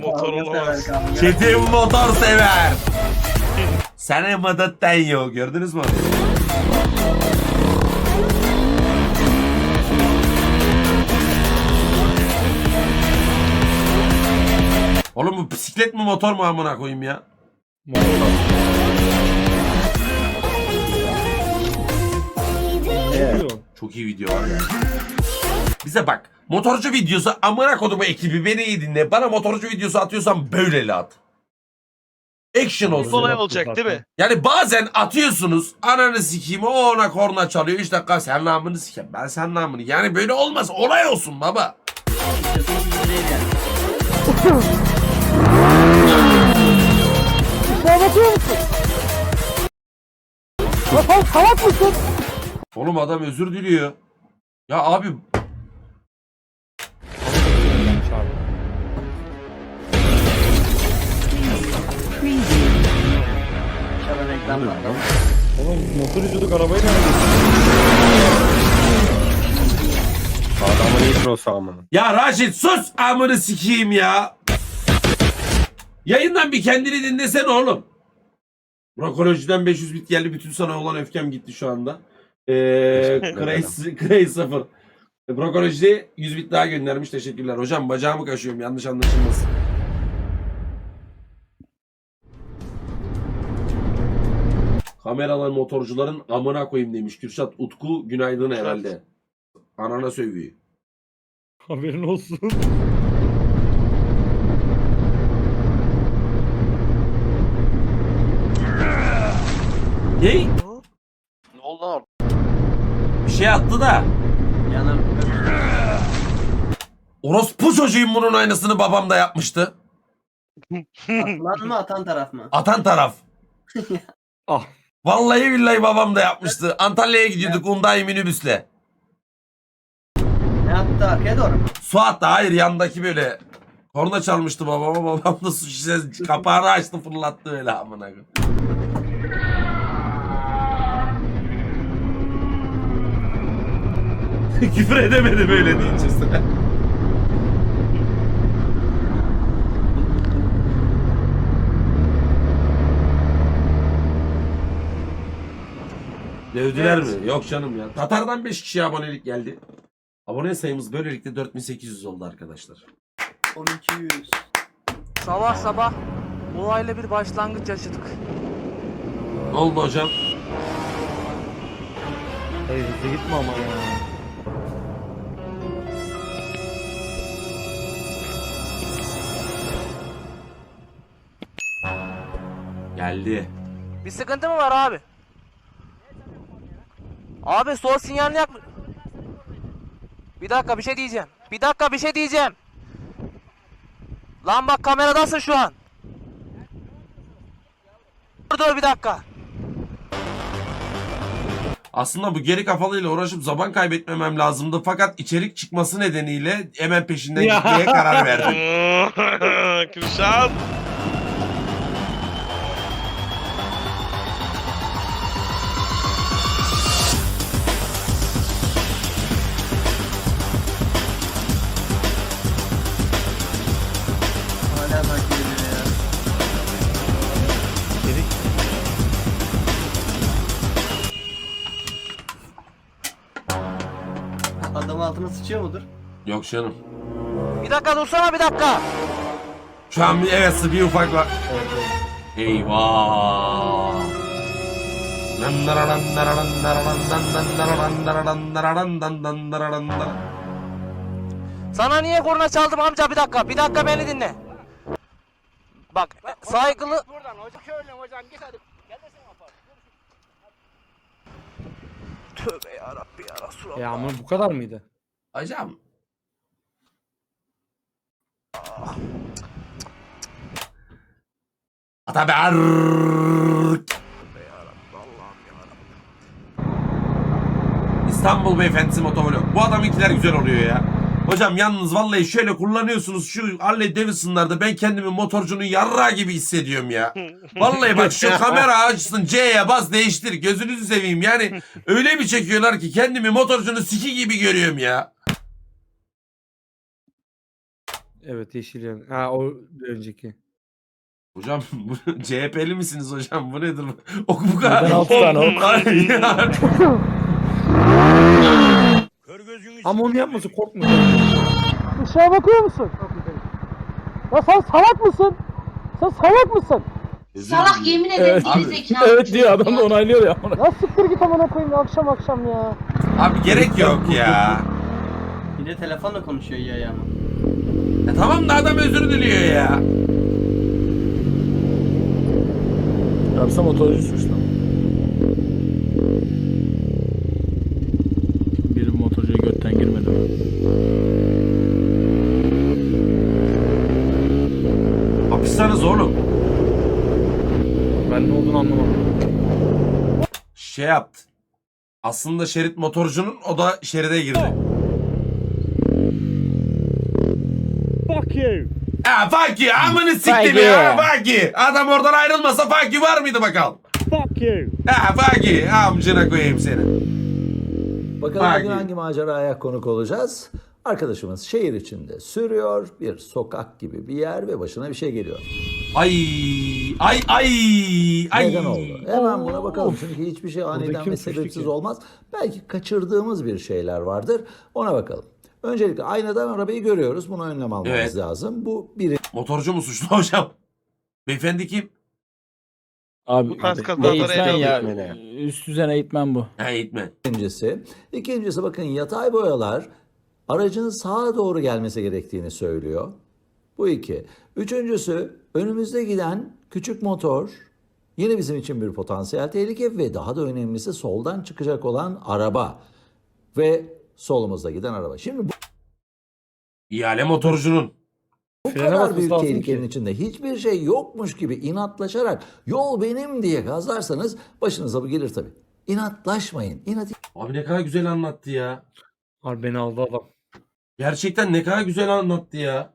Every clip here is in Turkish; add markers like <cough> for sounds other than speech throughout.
Motor olamaz. Çetin motor sever. Sana madatten yok. Gördünüz mü? Oğlum bu bisiklet mi motor mu amına koyayım ya? Çok iyi video var ya. Bize bak. Motorcu videosu amına kodumu ekibi beni iyi dinle. Bana motorcu videosu atıyorsan böyleli at. Action olsun. Kolay olacak değil mi? Yani bazen atıyorsunuz ananı sikeyim o ona korna çalıyor 3 dakika sen namını sikeyim ben sen namını yani böyle olmaz olay olsun baba. Oğlum adam özür diliyor. Ya abi Oğlum motor yüzüdük arabayı? Adamın introsu amına. ya Raşit sus amını sikeyim ya. Yayından bir kendini dinlesene oğlum. Brokolojiden 500 bit geldi. Bütün sana olan öfkem gitti şu anda. Ee, 0. Brokoloji 100 bit daha göndermiş. Teşekkürler. Hocam bacağımı kaşıyorum. Yanlış anlaşılmasın. Kameralı motorcuların amına koyayım demiş. Kürşat Utku günaydın herhalde. Anana sövüyor. Haberin olsun. Ne? Ne oldu lan? Bir şey attı da. Yanım. Orospu çocuğun bunun aynısını babam da yapmıştı. Atılan mı atan taraf mı? Atan taraf. Ah. <laughs> Vallahi billahi babam da yapmıştı. Antalya'ya gidiyorduk Hyundai minibüsle. Ne attı arkaya doğru mu? Suat da hayır yandaki böyle korna çalmıştı babama. <laughs> Babam da su şişesi kapağını açtı fırlattı öyle amına koyayım. Küfür edemedim öyle deyince. Dövdüler mi? Yok canım ya. Tatar'dan 5 kişiye abonelik geldi. Abone sayımız böylelikle 4800 oldu arkadaşlar. 1200. Sabah sabah olayla bir başlangıç yaşadık. Ne oldu hocam? Hayır hızlı gitme ama ya. Geldi. Bir sıkıntı mı var abi? Abi sol sinyalini yak... Bir dakika bir şey diyeceğim. Bir dakika bir şey diyeceğim. Lan bak kameradasın şu an. Dur dur bir dakika. Aslında bu geri kafalıyla uğraşıp zaman kaybetmemem lazımdı. Fakat içerik çıkması nedeniyle hemen peşinden <laughs> gitmeye karar verdim. <laughs> <laughs> Kürşat. Yok canım. Bir dakika dursana bir dakika. Şu an bir evet bir ufak var. Eyvah. Sana niye korna çaldım amca bir dakika. Bir dakika beni dinle. Bak saygılı... Tövbe yarabbi ya Resulallah. Ya ama bu kadar mıydı? Hocam. Atabe arrrrk. İstanbul Beyefendisi Motovlog. Bu adamınkiler güzel oluyor ya. Hocam yalnız vallahi şöyle kullanıyorsunuz şu Harley Davidson'larda ben kendimi motorcunun yarra gibi hissediyorum ya. <laughs> Vallahi bak şu kamera açsın C'ye bas değiştir gözünüzü seveyim yani <laughs> öyle bir çekiyorlar ki kendimi motorcunun siki gibi görüyorum ya. Evet yeşil yan. Ha o bir önceki. Hocam <laughs> bu, CHP'li misiniz hocam? Bu nedir? <laughs> bu? Ok bu kadar. Neden altı <laughs> tane ok? Ay ya. Ama onu yapması korkma. Aşağı bakıyor musun? Ya sen salak mısın? Sen salak mısın? Salak yemin ederim Evet. geri zekalı. Evet diyor adam da onaylıyor ya. Ya siktir git amına koyayım ya, akşam akşam ya. Abi gerek yok ya. Bir de telefonla konuşuyor ya ya. Ya. Tamam da adam özür diliyor ya. Yapsa motorcu suçlu. Biri motorcuya götten girmedi mi? Hapishanız oğlum. Ben ne olduğunu anlamadım. Şey yaptı. Aslında şerit motorcunun o da şeride girdi. Fuck you. Ha fuck you. Amını siktim you. ya. Fuck you. Adam oradan ayrılmasa fuck you var mıydı bakalım? Fuck you. Ha fuck you. Amcına koyayım seni. Bakalım Bak. bugün hangi maceraya konuk olacağız? Arkadaşımız şehir içinde sürüyor. Bir sokak gibi bir yer ve başına bir şey geliyor. Ay ay ay ay. Neden oldu? Hemen buna bakalım. Çünkü hiçbir şey aniden ve sebepsiz ki? olmaz. Belki kaçırdığımız bir şeyler vardır. Ona bakalım. Öncelikle aynadan arabayı görüyoruz. Buna önlem almamız Evet. lazım. Bu bir Motorcu mu suçlu <laughs> hocam? Beyefendi kim? Abi Bu tarz kazalara eğitmen el ya. alıyor. Üst düzen eğitmen bu. Ha eğitmen. İkincisi, ikincisi bakın yatay boyalar aracın sağa doğru gelmesi gerektiğini söylüyor. Bu iki. Üçüncüsü önümüzde giden küçük motor yine bizim için bir potansiyel tehlike ve daha da önemlisi soldan çıkacak olan araba ve solumuzda giden araba. Şimdi bu İhale motorcunun. bu Frene kadar basması büyük lazım tehlikenin ki. içinde hiçbir şey yokmuş gibi inatlaşarak yol benim diye gazlarsanız başınıza bu gelir tabii. İnatlaşmayın. İnat Abi ne kadar güzel anlattı ya. Abi beni aldı adam. Gerçekten ne kadar güzel anlattı ya.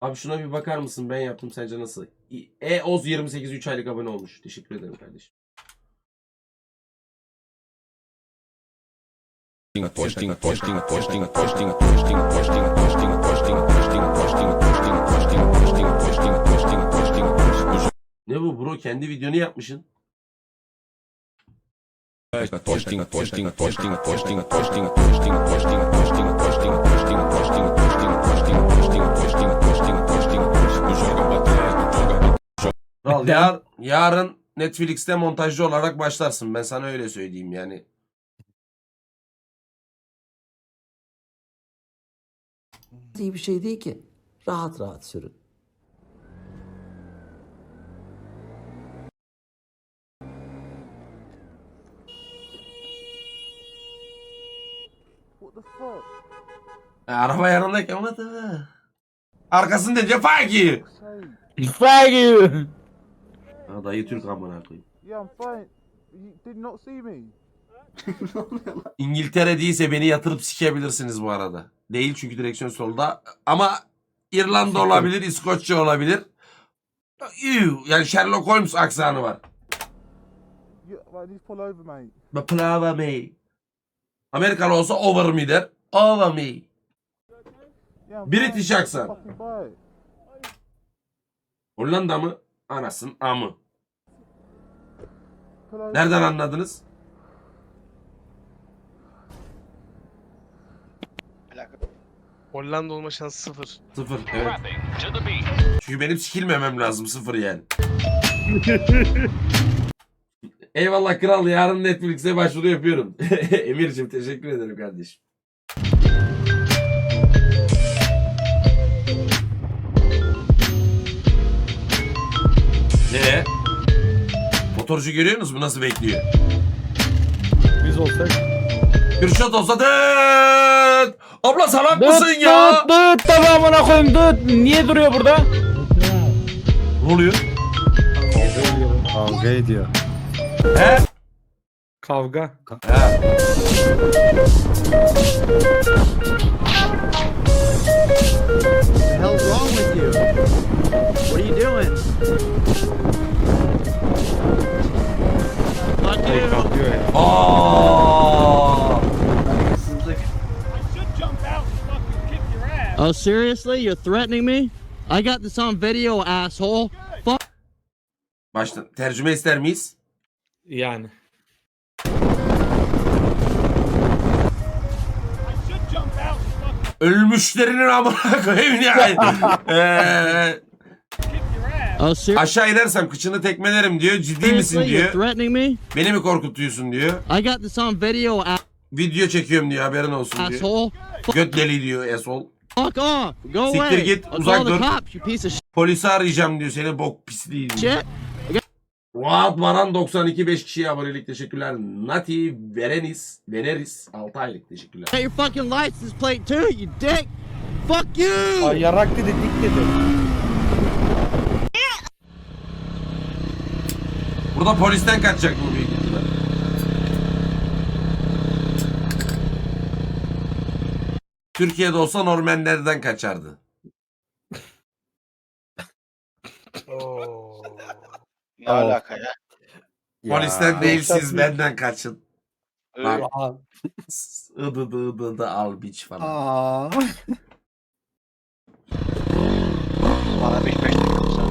Abi şuna bir bakar mısın? Ben yaptım sence nasıl? E Oz 28 3 aylık abone olmuş. Teşekkür ederim kardeşim. Ne bu bro? Kendi videonu yapmışsın. Kral yar, yarın Netflix'te montajcı olarak başlarsın. Ben sana öyle söyleyeyim yani. İyi bir şey değil ki. Rahat rahat sürün. What the fuck? Araba the fuck? Arkasında diyor fuck you. Fuck you. Ha, dayı Türk amına koyayım. Yeah, I'm fine. You did not see me. <laughs> İngiltere değilse beni yatırıp sikebilirsiniz bu arada. Değil çünkü direksiyon solda. Ama İrlanda olabilir, İskoçya olabilir. Ew, Yani Sherlock Holmes aksanı var. Mate. Baklava me. Amerikalı olsa over me der. Over me. British aksan. Hollanda mı? Anasın amı. Nereden anladınız? Hollanda olma şansı sıfır. Sıfır. Evet. Çünkü benim sikilmemem lazım sıfır yani. <laughs> Eyvallah kral yarın Netflix'e başvuru yapıyorum. <laughs> Emir'cim teşekkür ederim kardeşim. Ne? Motorcu görüyorsunuz mu nasıl bekliyor? Biz olsak Kürşat olsa dıt! Abla salak mısın ya? Dıt dıt tamamına koyayım dıt. Niye duruyor burada? Ne oluyor? Kavga ediyor. He? kavga. He. Oh, seriously? You're threatening me? I got this on video, asshole. Fuck. Başta tercüme ister miyiz? Yani. Ölmüşlerinin amına koyayım yani. <laughs> Eee, Oh, aşağı inersem kıçını tekmelerim diyor. Ciddi misin seriously? You're diyor. threatening me? Beni mi korkutuyorsun diyor. I got this on video, Video çekiyorum diyor haberin olsun diyor. asshole. Göt deli diyor esol. Fuck off. Go Siktir away. git, I'll uzak call the dur. cops, you piece of Polisi arayacağım diyor seni bok pisliği diyor. shit. Maran 92 5 kişiye abonelik teşekkürler. Nati Verenis Veneris 6 aylık teşekkürler. Got your fucking license plate too, you dick. Fuck you. Ay yarak dedi dik dedi. Burada polisten kaçacak bu büyük Türkiye'de olsa Normanlerden kaçardı. Ne alaka ya? Polisten değil siz benden kaçın. Öyle. Bak. Aa, <laughs> Idı dı dı dı al biç falan. aa. Bana 5 5 dakika müsaade.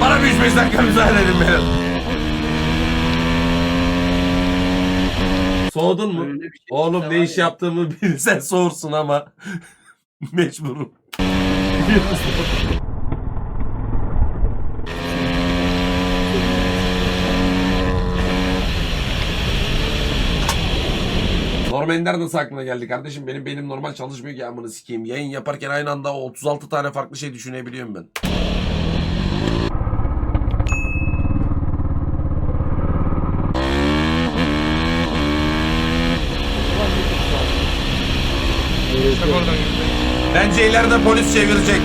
Bana bir 5 dakika müsaade edin benim. Soğudun mu? Öyle bir şey Oğlum ne iş ya. yaptığımı <laughs> bilsen soğursun ama <laughs> mecburum. <laughs> Normanler nasıl aklına geldi kardeşim? Benim benim normal çalışmıyor ki amını sikeyim. Yayın yaparken aynı anda 36 tane farklı şey düşünebiliyorum ben. Bence ileride polis çevirecek.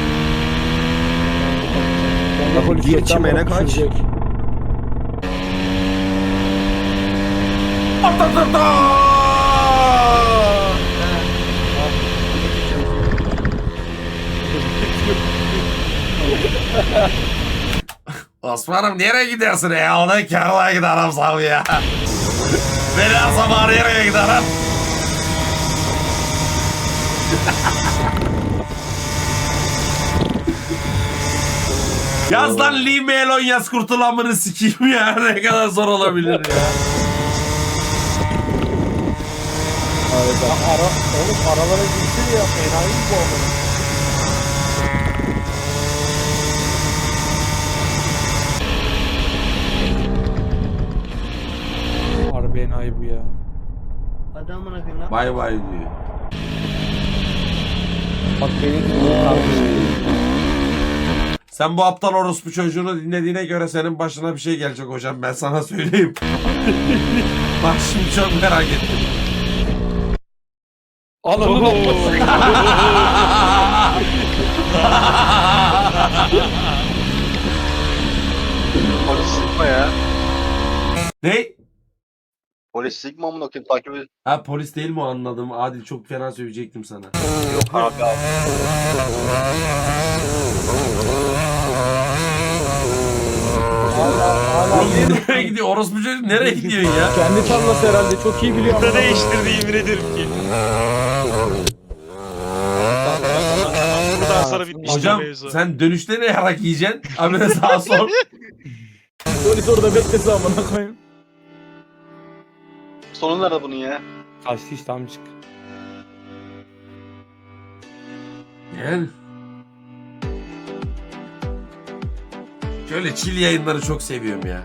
Gir çimene kaç. <laughs> Osman'ım nereye gidiyorsun ya? Ona karla giderim sana ya. Beni asama nereye giderim? <laughs> Yaz lan Lee Melon yaz kurtulamını sikeyim ya. <laughs> Ne kadar zor olabilir ya. Ara, oğlum aralara girsin ya. Enayi bu amına. Harbi enayi bu ya. Koyayım lan. Bay bay diyor. Bak beni Sen bu aptal orospu çocuğunu dinlediğine göre senin başına bir şey gelecek hocam ben sana söyleyeyim. <laughs> Bak şimdi çok merak ettim. Ananı <laughs> sıkma ya. ne? Polis sıkma amına koyayım takip et. Ha polis değil mi o anladım. Adil çok fena söyleyecektim sana. Yok abi abi. Oğlum nereye gidiyor? Orospu çocuk nereye gidiyorsun ya? Kendi tarlası herhalde çok iyi biliyor. Da değiştirdi yemin ederim ki. Buradan sonra bitmiştir Hocam mevzu. sen dönüşte ne yarak yiyeceksin? Abi de sağa sol. <laughs> Polis orada beklese amına koyayım. Sonu nerede bunun ya? Kaçtı işte amcık. Yani. Şöyle chill yayınları çok seviyorum ya.